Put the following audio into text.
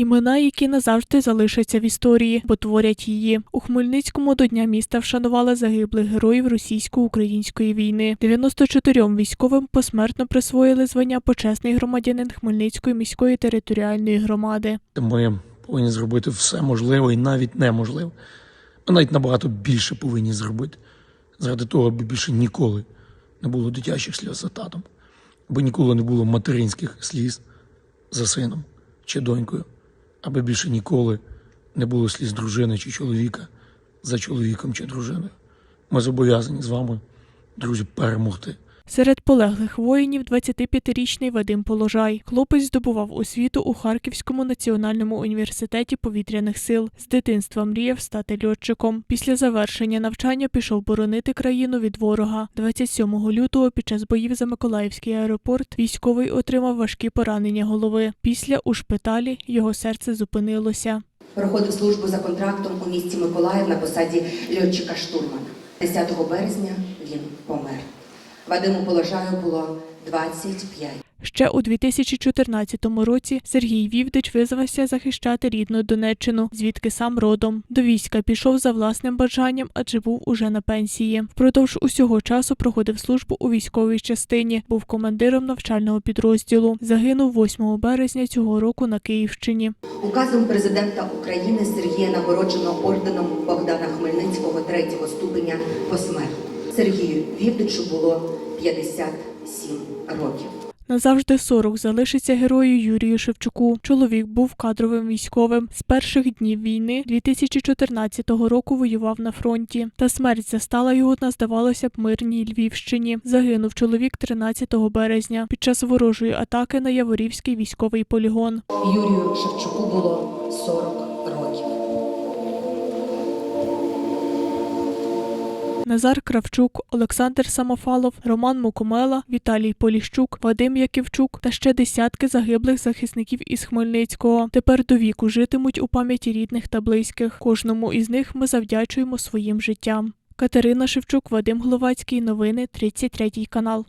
Імена, які назавжди залишаться в історії, бо творять її. У Хмельницькому до Дня міста вшанували загиблих героїв російсько-української війни. 94 військовим посмертно присвоїли звання почесний громадянин Хмельницької міської територіальної громади. Ми повинні зробити все можливе і навіть неможливе. Ми навіть набагато більше повинні зробити. Заради того, аби більше ніколи не було дитячих сльоз за татом, аби ніколи не було материнських сліз за сином чи донькою, аби більше ніколи не було сліз дружини чи чоловіка за чоловіком чи дружиною. Ми зобов'язані з вами, друзі, перемогти. Серед полеглих воїнів 25-річний Вадим Положай. Хлопець здобував освіту у Харківському національному університеті повітряних сил. З дитинства мріяв стати льотчиком. Після завершення навчання пішов боронити країну від ворога. 27 лютого під час боїв за Миколаївський аеропорт військовий отримав важкі поранення голови. Після у шпиталі його серце зупинилося. Проходив службу за контрактом у місті Миколаїв на посаді льотчика штурмана. 10 березня він помер. Вадиму Положаю було 25. Ще у 2014 році Сергій Вівдич визвався захищати рідну Донеччину, звідки сам родом. До війська пішов за власним бажанням, адже був уже на пенсії. Впродовж усього часу проходив службу у військовій частині, був командиром навчального підрозділу. Загинув 8 березня цього року на Київщині. Указом президента України Сергія нагороджено орденом Богдана Хмельницького третього ступеня посмертно. Сергію Вівдичу було 57 років. Назавжди 40 залишиться герою Юрію Шевчуку. Чоловік був кадровим військовим. З перших днів війни 2014 року воював на фронті. Та смерть застала його на здавалося б мирній Львівщині. Загинув чоловік 13 березня під час ворожої атаки на Яворівський військовий полігон. Юрію Шевчуку було 40 років. Назар Кравчук, Олександр Самофалов, Роман Мукомела, Віталій Поліщук, Вадим Яківчук та ще десятки загиблих захисників із Хмельницького. Тепер до віку житимуть у пам'яті рідних та близьких. Кожному із них ми завдячуємо своїм життям. Катерина Шевчук, Вадим Гловацький. Новини 33 канал.